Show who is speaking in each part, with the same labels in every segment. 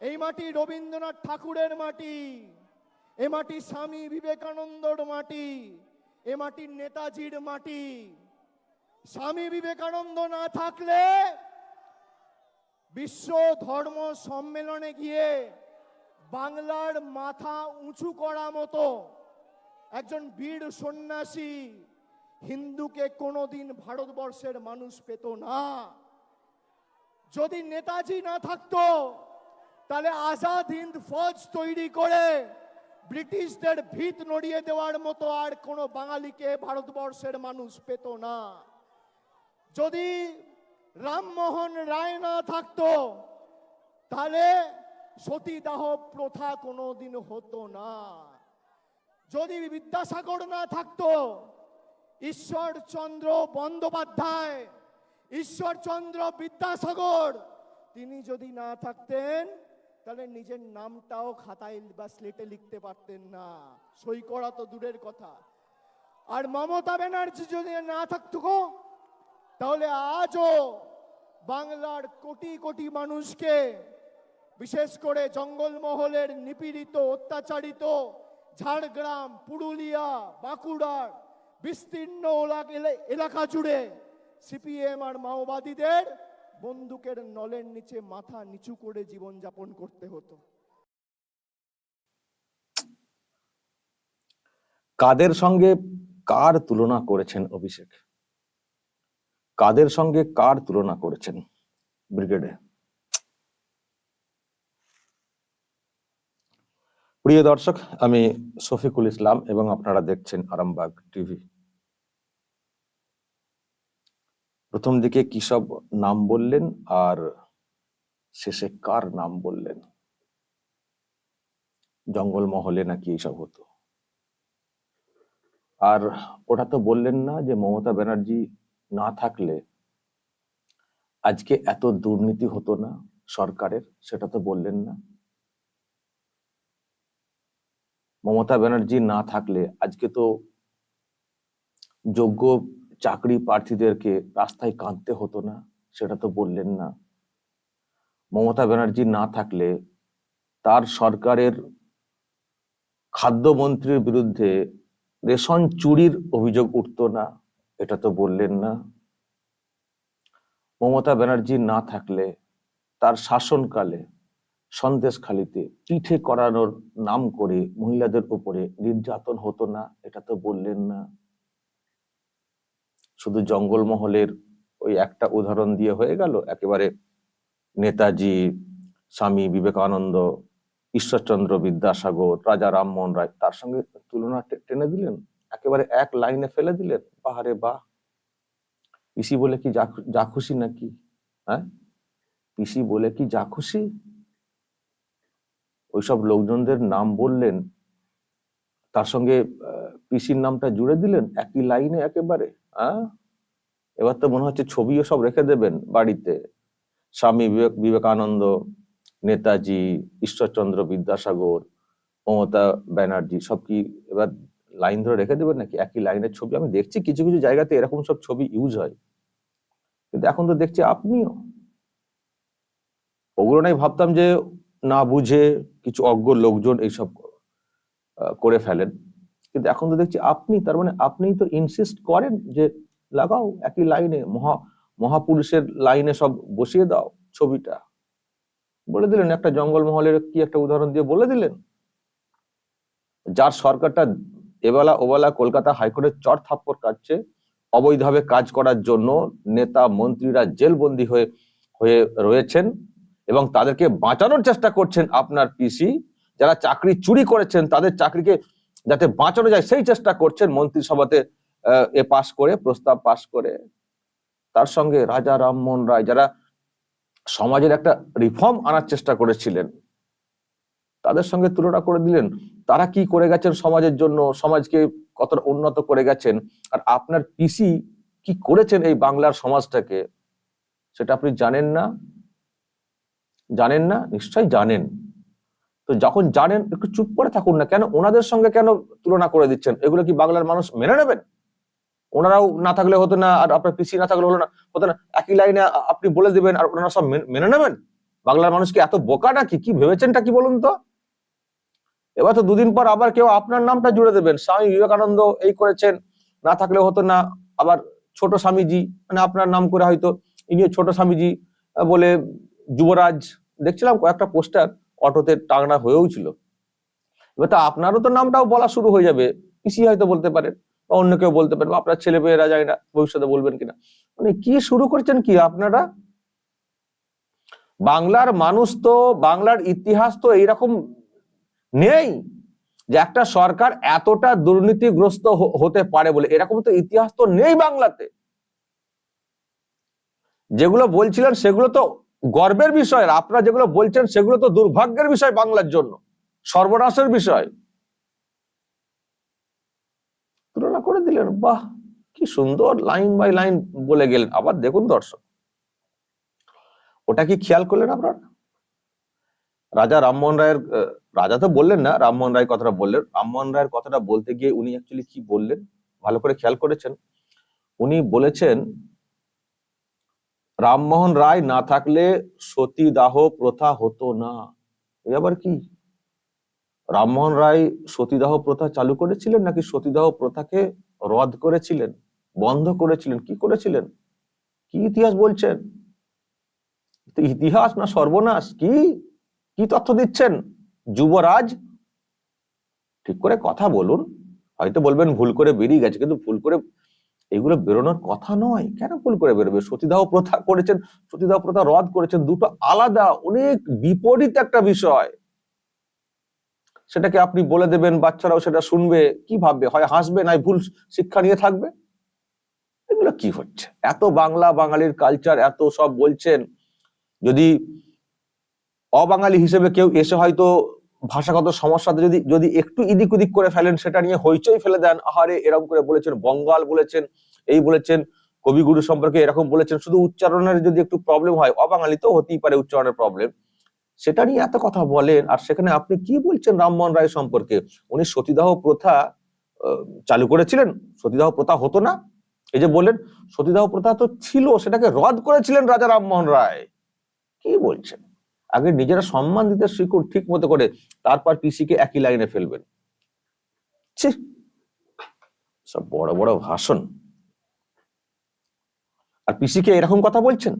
Speaker 1: এই মাটি রবীন্দ্রনাথ ঠাকুরের মাটি, এ মাটি স্বামী বিবেকানন্দর মাটি, এ মাটি নেতাজির মাটি। স্বামী বিবেকানন্দ না থাকলে বিশ্ব ধর্ম সম্মেলনে গিয়ে বাংলার মাথা উঁচু করা মতো একজন বীর সন্ন্যাসী হিন্দুকে কোনোদিন ভারতবর্ষের মানুষ পেত না। যদি নেতাজি না থাকতো তাহলে আজাদ হিন্দ ফৌজ তৈরি করে ব্রিটিশদের ভিত নড়িয়ে দেওয়ার মতো আর কোনো বাঙালিকে ভারতবর্ষের মানুষ পেত না। যদি রামমোহন রায় না থাকতো, তাহলে সতীদাহ প্রথা কোনোদিন হতো না। যদি বিদ্যাসাগর না থাকতো, ঈশ্বরচন্দ্র বন্দ্যোপাধ্যায়, ঈশ্বরচন্দ্র বিদ্যাসাগর, তিনি যদি না থাকতেন তাহলে নিজের নামটাও খাতায় বা স্লেটে লিখতে পারতেন না। সই করা তো দূরের কথা। আর মমতা ব্যানার্জি যদি না থাকতো তাহলে আজও বাংলার কোটি কোটি মানুষকে, বিশেষ করে জঙ্গলমহলের নিপীড়িত, অত্যাচারিত, ঝাড়গ্রাম, পুরুলিয়া, বাঁকুড়ার বিস্তীর্ণ এলাকা জুড়ে সিপিএম আর মাওবাদীদের বন্দুকের নলের নিচে মাথা নিচু করে জীবনযাপন করতে হতো।
Speaker 2: কাদের সঙ্গে কার তুলনা করেছেন অভিষেক? কাদের সঙ্গে কার তুলনা করেছেন ব্রিগেডে? প্রিয় দর্শক, আমি শফিকুল ইসলাম এবং আপনারা দেখছেন আরামবাগ টিভি। প্রথম দিকে কি সব নাম বললেন আর শেষে কার নাম বললেন? জঙ্গল মহলে নাকি এইসব হতো। আর ওটা তো বললেন না যে মমতা ব্যানার্জি না থাকলে আজকে এত দুর্নীতি হতো না সরকারের, সেটা তো বললেন না। মমতা ব্যানার্জি না থাকলে আজকে তো যোগ্য চাকরি প্রার্থীদেরকে রাস্তায় কাঁদতে হতো না, সেটা তো বললেন না। মমতা ব্যানার্জি না থাকলে তার সরকারের খাদ্যমন্ত্রীর বিরুদ্ধে রেশন চুরির অভিযোগ উঠতো না, এটা তো বললেন না। মমতা ব্যানার্জি না থাকলে তার শাসনকালে সন্দেশখালিতে পিঠে করানোর নাম করে মহিলাদের উপরে নির্যাতন হতো না, এটা তো বললেন না। শুধু জঙ্গলমহলের ওই একটা উদাহরণ দিয়ে হয়ে গেল? একেবারে নেতাজি, স্বামী বিবেকানন্দ, ঈশ্বরচন্দ্র বিদ্যাসাগর, রাজা রামমোহন রায়, তার সঙ্গে তুলনা টেনে দিলেন? একেবারে এক লাইনে ফেলে দিলেন? পাহাড়ে বাহ! পিসি বলে কি যা খুশি নাকি? হ্যাঁ? পিসি বলে কি যা খুশি? ওইসব লোকজনদের নাম বললেন। তার সঙ্গে পিসির নামটা জুড়ে দিলেন? একই লাইনে একেবারে? এবার তো মনে হচ্ছে ছবিও সব রেখে দেবেন বাড়িতে। স্বামী বিবেক, বিবেকানন্দ, নেতাজি, ঈশ্বরচন্দ্র বিদ্যাসাগর, মমতা ব্যানার্জি, সব কি এবার লাইন ধরে রেখে দেবেন নাকি? একই লাইনের ছবি? আমি দেখছি কিছু কিছু জায়গাতে এরকম সব ছবি ইউজ হয়। কিন্তু এখন তো দেখছি আপনিও। ওগুলো নাই ভাবতাম যে না বুঝে কিছু অজ্ঞ লোকজন এইসব করে ফেলেন। কিন্তু এখন তো দেখছি আপনি, তার মানে আপনিই তো ইনসিস্ট করেন যে লাগাও একই লাইনে মহা, মহাপুরুষের লাইনে সব বসিয়ে দাও ছবিটা। বলে দিলেন একটা জঙ্গলমহলের কি একটা উদাহরণ দিয়ে বলে দিলেন? যার সরকারটা এবেলা ওবেলা কলকাতা হাইকোর্টের চর থাপ্পড় কাটছে, অবৈধভাবে কাজ করার জন্য নেতা মন্ত্রীরা জেলবন্দি হয়ে হয়ে রয়েছেন এবং তাদেরকে বাঁচানোর চেষ্টা করছেন আপনার পিসি যারা চাকরি চুরি করেছেন, তাদের চাকরিকে যাতে বাঁচানো যায়, সেই চেষ্টা করছেন মন্ত্রিসভাতে এ পাশ করে, প্রস্তাব পাশ করে। তার সঙ্গে রাজা রামমোহন রায়, যারা সমাজের একটা রিফর্ম আনার চেষ্টা করেছিলেন, তাদের সঙ্গে তুলনা করে দিলেন, তারা কি করে গেছেন সমাজের জন্য, সমাজকে কতটা উন্নত করে গেছেন, আর আপনার পিসি কি করেছেন এই বাংলার সমাজটাকে, সেটা আপনি জানেন না? জানেন না? নিশ্চয়ই জানেন। তো যখন জানেন, একটু চুপ করে থাকুন না কেন? ওনাদের সঙ্গে কেন তুলনা করে দিচ্ছেন? এগুলো কি বাংলার মানুষ মেনে নেবেন? ওনারাও না থাকলে হতো না, আর আপনার পিসি না থাকলে হলো না, হতো না। একই লাইনে আপনি বলে দিবেন আর ওনারা সব মেনে- নেবেন? বাংলার মানুষ কি এত বোকা নাকি? কি ভেবেছেনটা কি বলুন তো? এবার তো দুদিন পর আবার কেউ আপনার নামটা জুড়ে দেবেন। স্বামী বিবেকানন্দ এই করেছেন, না থাকলে হতো না। আবার ছোট স্বামীজি মানে আপনার নাম করে হয়তো, ইনিও ছোট স্বামীজি বলে যুবরাজ, দেখছিলাম কয়েকটা পোস্টার। অটোতে টাঙানো হয়েও ছিল। এবার তো আপনারও তো নামটাও বলা শুরু হয়ে যাবে। পিসি হয়তো বলতে পারেন বা অন্য কেউ বলতে পারেন বা আপনার ছেলে মেয়েরা যায় না, ভবিষ্যতে বলবেন কিনা। মানে কি শুরু করছেন কি আপনারা? বাংলার মানুষ তো, বাংলার ইতিহাস তো এইরকম নেই যে একটা সরকার এতটা দুর্নীতিগ্রস্ত হতে পারে বলে। এরকম তো ইতিহাস তো নেই বাংলাতে। যেগুলো বলছিলেন সেগুলো তো গর্বের বিষয় আপনারা যেগুলো বলছেন সেগুলো তো দুর্ভাগ্যের বিষয় বাংলার জন্য। সর্বনাশের বিষয়। তুলনা করে দিলেন, বাহ, কি সুন্দর লাইন বাই লাইন বলে গেলেন। আবার দেখুন দর্শক, ওটা কি খেয়াল করলেন আপনারা? রাজা রামমোহন রায়ের রাজা তো বললেন না, রামমোহন রায় কথাটা বললেন। রামমোহন রায়ের কথাটা বলতে গিয়ে উনি অ্যাকচুয়ালি কি বললেন? ভালো করে খেয়াল করেছেন। উনি বলেছেন রামমোহন রায় না থাকলে সতীদাহ প্রথা হতো না। এ আবার কি? রামমোহন রায় সতীদাহ প্রথা চালু করেছিলেন নাকি সতীদাহ প্রথাকে রদ করেছিলেন, বন্ধ করেছিলেন, কি করেছিলেন? কি ইতিহাস বলছেন? ইতিহাস না সর্বনাশ? কি? কি তথ্য দিচ্ছেন? যুবরাজ? ঠিক করে কথা বলুন। হয়তো বলবেন ভুল করে বেরিয়ে গেছে, কিন্তু ভুল করে এগুলো বেরোনোর কথা নয়। কেন ভুল করে বেরোবে? সতীদাহ প্রথা করেছেন, সতীদাহ প্রথা রদ করেছেন, দুটো আলাদা, অনেক বিপরীত একটা বিষয়। সেটাকে আপনি বলে দেবেন, বাচ্চারাও সেটা শুনবে, কি ভাববে? হয় হাসবে, নাই ভুল শিক্ষা নিয়ে থাকবে? এগুলো কি হচ্ছে? এত বাংলা বাঙালির কালচার এত সব বলছেন। যদি অবাঙালি হিসেবে কেউ এসে হয়তো ভাষাগত সমস্যাতে যদি যদি একটু ইদিক উদিক করে ফেলেন, সেটা নিয়ে হইচই ফেলে দেন। আহারে, এরকম করে বলেছেন বঙ্গাল, বলেছেন, এই বলেছেন, কবিগুরু সম্পর্কে এরকম বলেছেন। শুধু উচ্চারণের যদি একটু প্রবলেম হয়, অবাঙালি তো হতেই পারে উচ্চারণের প্রবলেম সেটা নিয়ে এত কথা বলেন, আর সেখানে আপনি কি বলছেন রামমোহন রায় সম্পর্কে? উনি সতীদাহ প্রথা চালু করেছিলেন, সতীদাহ প্রথা হতো না। এই যে বললেন, সতীদাহ প্রথা তো ছিল, সেটাকে রদ করেছিলেন রাজা রামমোহন রায়। কি বলছেন? আগে নিজেরা সম্মান দিতে শিখুন ঠিক মতো করে, তারপর পিসিকে একই লাইনে ফেলবেন। সব বড় বড় ভাষণ। আর পিসিকে এরকম কথা বলছেন?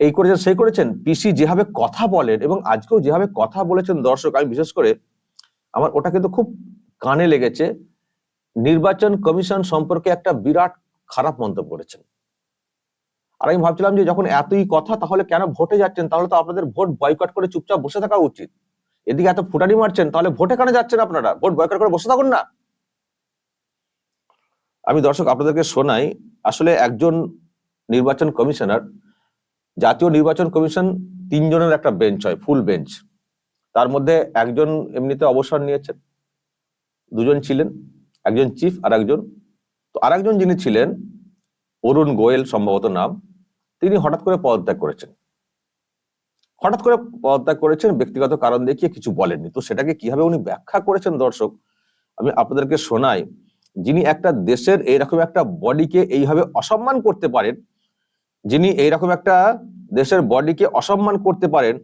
Speaker 2: এই করেছেন, সেই করেছেন। পিসি যেভাবে কথা বলেন এবং আজকেও যেভাবে কথা বলেছেন দর্শক, আমি বিশেষ করে, আমার ওটা কিন্তু খুব কানে লেগেছে। নির্বাচন কমিশন সম্পর্কে একটা বিরাট খারাপ মন্তব্য করেছেন। আর আমি ভাবছিলাম যে যখন এতই কথা, তাহলে কেন ভোটে যাচ্ছেন? তাহলে তো আপনাদের ভোট বয়কট করে চুপচাপ বসে থাকা উচিত। এদিকে এত ফুটানি মারছেন, তাহলে ভোটে কেন যাচ্ছেন আপনারা? ভোট বয়কট করে বসে থাকুন না। আমি দর্শক, আপনাদেরকে শোনাই, আসলে একজন নির্বাচন কমিশনার, জাতীয় নির্বাচন কমিশন তিনজনের একটা বেঞ্চ হয় ফুল বেঞ্চ তার মধ্যে একজন এমনিতে অবসর নিয়েছেন, দুজন ছিলেন, একজন চিফ আর একজন। তো আর একজন যিনি ছিলেন, অরুণ গোয়েল সম্ভবত নাম। তিনি হঠাৎ করে পদত্যাগ করেছেন। হঠাৎ করে পদত্যাগ করেছেন ব্যক্তিগত কারণ দেখিয়ে কিছু বলেননি। তো সেটাকে কীভাবে উনি ব্যাখ্যা করেছেন দর্শক? আমি আপনাদেরকে শোনাই, যিনি একটা দেশের এইরকম একটা বডিকে এইভাবে অসম্মান করতে পারেন, যিনি এইরকম একটা দেশের বডিকে অসম্মান করতে পারেন,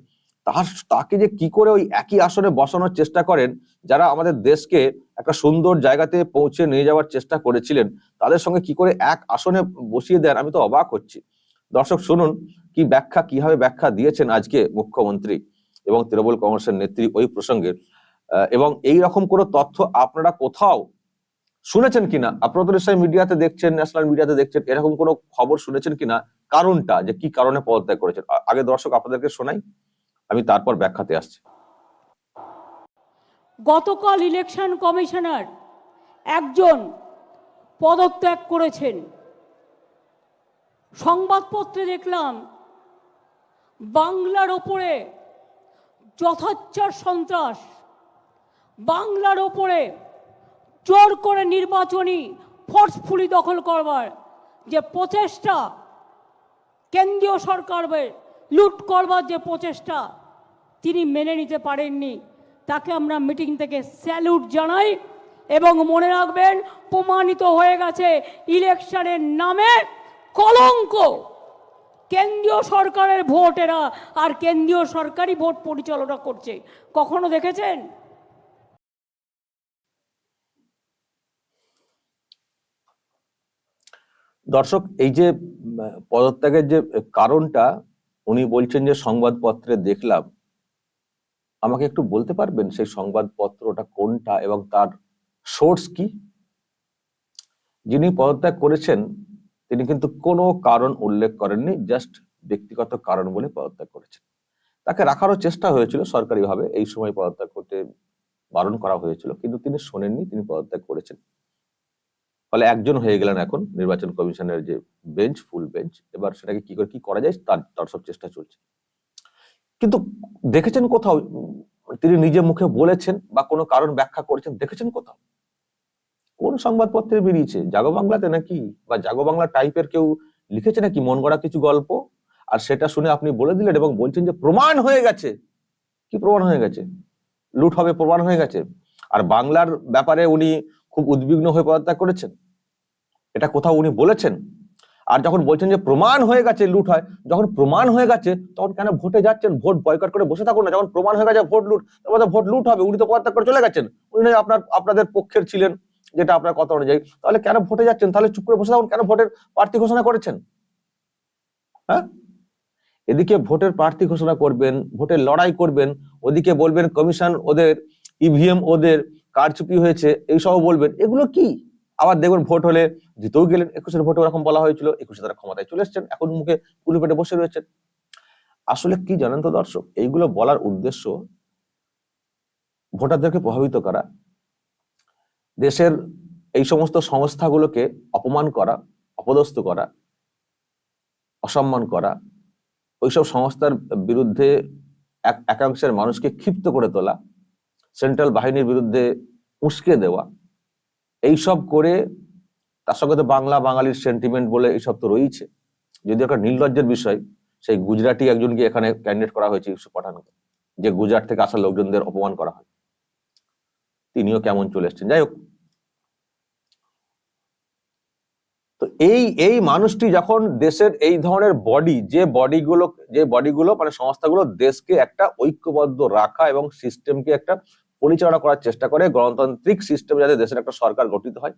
Speaker 2: তার তাকে যে কি করে ওই একই আসনে বসানোর চেষ্টা করেন, যারা আমাদের দেশকে একটা সুন্দর জায়গাতে পৌঁছে নিয়ে যাওয়ার চেষ্টা করেছিলেন, তাদের সঙ্গে কি করে এক আসনে বসিয়ে দেন, আমি তো অবাক হচ্ছি। দর্শক, শুনুন কি ব্যাখ্যা, কীভাবে ব্যাখ্যা দিয়েছেন আজকে মুখ্যমন্ত্রী এবং তৃণমূল কংগ্রেসের নেত্রী ওই প্রসঙ্গে। এবং এই রকম কোনো তথ্য আপনারা কোথাও শুনেছেন কিনা? আপনারা তো নিশ্চয়ই মিডিয়াতে দেখছেন, ন্যাশনাল মিডিয়াতে দেখছেন, এরকম কোনো খবর শুনেছেন কিনা? কারণটা যে কি কারণে পদত্যাগ করেছেন? আগে দর্শক আপনাদেরকে শোনাই, আমি তারপর ব্যাখ্যাতে আসছি।
Speaker 3: গতকাল ইলেকশন কমিশনার একজন পদত্যাগ করেছেন। সংবাদপত্রে দেখলাম, বাংলার ওপরে যথাচ্ছার সন্ত্রাস, বাংলার ওপরে জোর করে নির্বাচনী ফোর্সফুলি দখল করবার যে প্রচেষ্টা কেন্দ্রীয় সরকারের লুট করবার যে প্রচেষ্টা তিনি মেনে নিতে পারেননি, তাকে আমরা মিটিং থেকে স্যালুট জানাই এবং মনে রাখবেন, প্রমাণিত হয়ে গেছে, ইলেকশনের নামে কলঙ্ক। কেন্দ্রীয় সরকারের ভোট এরা, আর কেন্দ্রীয় সরকারই ভোট পরিচালনা করছে। কখনো দেখেছেন?
Speaker 2: দর্শক, এই যে, পদত্যাগের যে কারণটা, উনি বলছেন যে, সংবাদপত্রে দেখলাম। আমাকে একটু বলতে পারবেন সেই সংবাদপত্রটা কোনটা এবং তার সোর্স কি? যিনি পদত্যাগ করেছেন তিনি কিন্তু কোনো কারণ উল্লেখ করেননি জাস্ট ব্যক্তিগত কারণ বলে পদত্যাগ করেছেন। তাকে রাখারও চেষ্টা হয়েছিল সরকারিভাবে, এই সময় পদত্যাগ করতে বারণ করা হয়েছিল, কিন্তু তিনি শোনেননি, তিনি পদত্যাগ করেছেন। ফলে একজন হয়ে গেলেন এখন নির্বাচন কমিশনের যে বেঞ্চ, ফুল বেঞ্চ, এবার সেটাকে কি করে, কি করা যায়, তার তার সব চেষ্টা চলছে। কিন্তু দেখেছেন কোথাও, তিনি নিজে মুখে বলেছেন বা কোনো কারণ ব্যাখ্যা করেছেন, দেখেছেন কোথাও? কোন সংবাদপত্রে বেরিয়েছে? জাগো বাংলাতে নাকি? বা জাগো বাংলা টাইপের কেউ লিখেছে নাকি? মন গড়া কিছু গল্প? আর সেটা শুনে আপনি বলে দিলেন এবং বলছেন যে প্রমাণ হয়ে গেছে। কি প্রমাণ হয়ে গেছে? লুট হবে, প্রমাণ হয়ে গেছে। আর বাংলার ব্যাপারে উনি খুব উদ্বিগ্ন হয়ে পদত্যাগ করেছেন। এটা কোথাও উনি বলেছেন। আর যখন বলছেন যে প্রমাণ হয়ে গেছে, লুট হয়, যখন প্রমাণ হয়ে গেছে, তখন কেন ভোটে যাচ্ছেন? ভোট বয়কট করে বসে থাকুন না। যখন প্রমাণ হয়ে গেছে, ভোট লুট তারপরে ভোট লুট হবে। উনি তো পদত্যাগ করে চলে গেছেন। উনি আপনার, আপনাদের পক্ষের ছিলেন। যেটা আপনার কথা অনুযায়ী। তাহলে কেন ভোটে যাচ্ছেন? তাহলে চুপ করে বসে থাকুন। কেন ভোটের প্রার্থী ঘোষণা করেছেন? হ্যাঁ? এদিকে ভোটের প্রার্থী ঘোষণা করবেন, ভোটের লড়াই করবেন, ওদিকে বলবেন কমিশন ওদের, ইভিএম ওদের, কারচুপি হয়েছে, এইসব বলবেন। এগুলো কি? আবার দেখবেন ভোট হলে জিতেও গেলেন, একুশের ভোটে ওরকম বলা হয়েছিল, একুশে তারা ক্ষমতায় চলে এসছেন, এখন মুখে কুলি পেটে বসে রয়েছেন। আসলে কি জানেন তো দর্শক? এইগুলো বলার উদ্দেশ্য ভোটারদেরকে প্রভাবিত করা। দেশের এই সমস্ত সংস্থাগুলোকে অপমান করা, অপদস্থ করা, অসম্মান করা, ওইসব সংস্থার বিরুদ্ধে এক, একাংশের মানুষকে ক্ষিপ্ত করে তোলা, সেন্ট্রাল বাহিনীর বিরুদ্ধে উস্কে দেওয়া, এইসব করে তার সঙ্গে তো বাংলা, বাঙালির সেন্টিমেন্ট বলে এইসব তো রয়েছে যদি একটা নির্লজ্জের বিষয়, সেই গুজরাটি একজনকে এখানে ক্যান্ডিডেট করা হয়েছে পাঠানকে, যে গুজরাট থেকে আসা লোকজনদের অপমান করা হয়। তিনিও কেমন চলে এসছেন। যাই হোক। তো এই এই মানুষটি যখন দেশের এই ধরনের বডি যে বডিগুলো যে বডিগুলো মানে সংস্থাগুলো দেশকে একটা ঐক্যবদ্ধ রাখা এবং সিস্টেমকে একটা পরিচালনা করার চেষ্টা করে, গণতান্ত্রিক সিস্টেম যাতে দেশের একটা সরকার গঠিত হয়,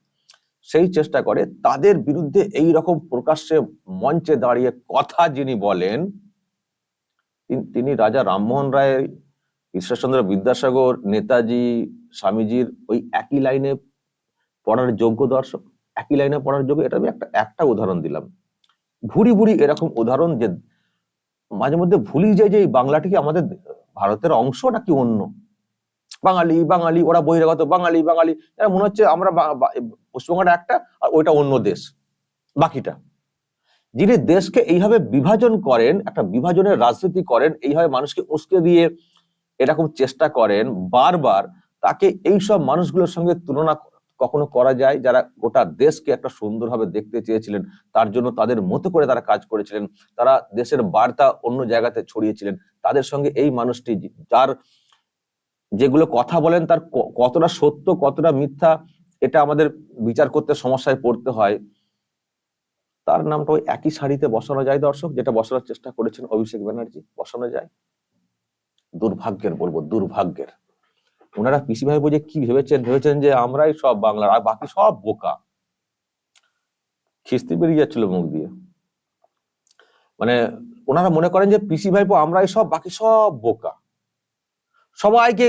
Speaker 2: সেই চেষ্টা করে, তাদের বিরুদ্ধে এই রকম প্রকাশ্যে মঞ্চে দাঁড়িয়ে কথা যিনি বলেন, তিনি রাজা রামমোহন রায় ঈশ্বরচন্দ্র বিদ্যাসাগর, নেতাজি, স্বামীজির ওই একই লাইনে পড়ার যোগ্য দর্শক, একই লাইনে পড়ার যোগ্য, এটা আমি একটা একটা উদাহরণ দিলাম। ভুরি ভুরি এরকম উদাহরণ যে মাঝে মধ্যে ভুলি যায় যে এই বাংলাটি কি আমাদের ভারতের অংশ নাকি অন্য? বাঙালি বাঙালি, ওরা বহিরাগত, বাঙালি বাঙালি এরা মনে হচ্ছে আমরা পশ্চিমবঙ্গটা একটা আর ওইটা অন্য দেশ, বাকিটা। যিনি দেশকে এইভাবে বিভাজন করেন, একটা বিভাজনের রাজনীতি করেন, এইভাবে মানুষকে উস্কে দিয়ে এরকম চেষ্টা করেন বারবার, তাকে এইসব মানুষগুলোর সঙ্গে তুলনা কখনো করা যায় যারা গোটা দেশকে একটা সুন্দরভাবে দেখতে চেয়েছিলেন, তার জন্য তাদের মতো করে তারা কাজ করেছিলেন, তারা দেশের বার্তা অন্য জায়গাতে ছড়িয়েছিলেন, তাদের সঙ্গে এই মানুষটি যার যেগুলো কথা বলেন তার কতটা সত্য, কতটা মিথ্যা, এটা আমাদের বিচার করতে সমস্যায় পড়তে হয়। তার নামটা ওই একই শাড়িতে বসানো যায় দর্শক, যেটা বসানোর চেষ্টা করেছেন অভিষেক ব্যানার্জি, বসানো যায়। দুর্ভাগ্যের বলব, দুর্ভাগ্যের। ওনারা পিসি ভাই বুঝে কি ভেবেছেন? ভেবেছেন যে আমরাই সব বাংলার, আর বাকি সব বোকা। খিস্তি বেরিয়ে যাচ্ছিল মুখ দিয়ে। মানে ওনারা মনে করেন যে পিসি ভাইপো আমরাই সব, বাকি সব বোকা। সবাইকে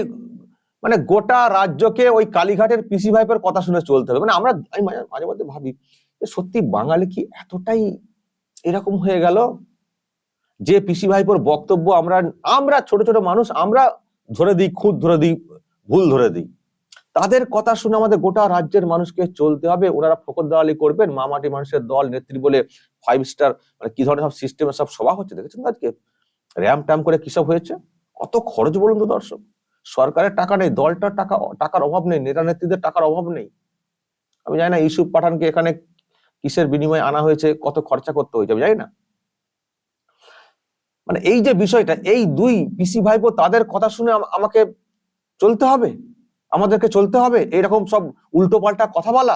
Speaker 2: মানে গোটা রাজ্যকে ওই কালীঘাটের পিসি ভাইপের কথা শুনে চলতে হবে। মানে আমরা আমি মাঝে মাঝে ভাবি সত্যি বাঙালি কি এতটাই এরকম হয়ে গেল? যে পিসি ভাইপোর বক্তব্য আমরা আমরা ছোট ছোট মানুষ, আমরা ধরে দিই, খুদ ধরে দিই, ভুল ধরে দিই। তাদের কথা শুনে আমাদের গোটা রাজ্যের মানুষকে চলতে হবে। ওনারা ফকর দেওয়ালি করবেন। মামাটি মানুষের দল, নেত্রী বলে ফাইভ স্টার মানে কি ধরনের সব সিস্টেমের সব সভা হচ্ছে দেখেছেন আজকে? র্যাম ট্যাম করে কিসব হয়েছে? কত খরচ বলুন তো দর্শক। সরকারের টাকা নেই, দলটার টাকা, টাকার অভাব নেই, নেতা নেত্রীদের টাকার অভাব নেই। আমি জানি না, ইউসুফ পাঠানকে এখানে কিসের বিনিময়ে আনা হয়েছে, কত খরচা করতে হয়েছে, আমি জানি না। মানে এই যে বিষয়টা, এই দুই পিসি ভাইপো তাদের কথা শুনে আমাকে চলতে হবে? আমাদেরকে চলতে হবে? এইরকম সব উল্টো পাল্টা কথা বলা?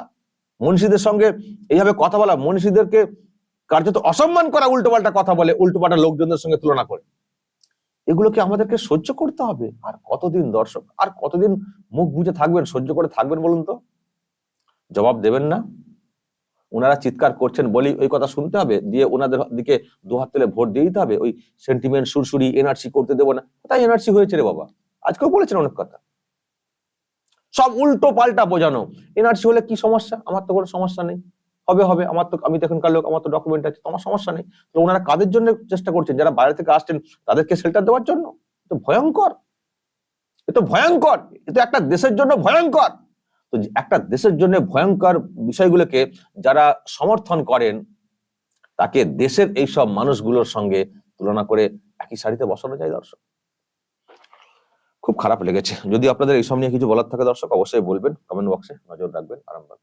Speaker 2: মনীষীদের সঙ্গে এইভাবে কথা বলা? মনীষীদেরকে কার্যত অসম্মান করা উল্টোপাল্টা কথা বলে, উল্টোপাল্টা লোকজনদের সঙ্গে তুলনা করে। এগুলোকে আমাদেরকে সহ্য করতে হবে? আর কতদিন দর্শক, আর কতদিন মুখ বুঝে থাকবেন, সহ্য করে থাকবেন বলুন তো? জবাব দেবেন না। ওনারা চিৎকার করছেন বলেই ওই কথা শুনতে হবে? দিয়ে ওনাদের দিকে দুহাত তুলে ভোট দিয়ে দিতে হবে? ওই সেন্টিমেন্ট সুরসুরি এনআরসি করতে দেবো না? তাই এনআরসি হয়েছে রে বাবা। আজকেও বলেছেন অনেক কথা। সব উল্টো পাল্টা বোঝানো। এনআরসি হলে কি সমস্যা? আমার তো কোনো সমস্যা নেই। হবে হবে। আমার তো, আমি তো এখনকার লোক, আমার তো ডকুমেন্ট আছে, তোমার সমস্যা নেই। তো ওনারা কাদের জন্য চেষ্টা করছেন? যারা বাইরে থেকে আসছেন, তাদেরকে শেল্টার দেওয়ার জন্য? তো ভয়ঙ্কর। এ তো ভয়ঙ্কর। এ তো একটা দেশের জন্য ভয়ঙ্কর। তো একটা দেশের জন্য ভয়ঙ্কর বিষয়গুলোকে যারা সমর্থন করেন, তাকে দেশের এই সব মানুষগুলোর সঙ্গে তুলনা করে একই শাড়িতে বসানো যায় দর্শক। খুব খারাপ লেগেছে। যদি আপনাদের এইসব নিয়ে কিছু বলার থাকে দর্শক, অবশ্যই বলবেন। কমেন্ট বক্সে নজর রাখবেন। আরামবাগ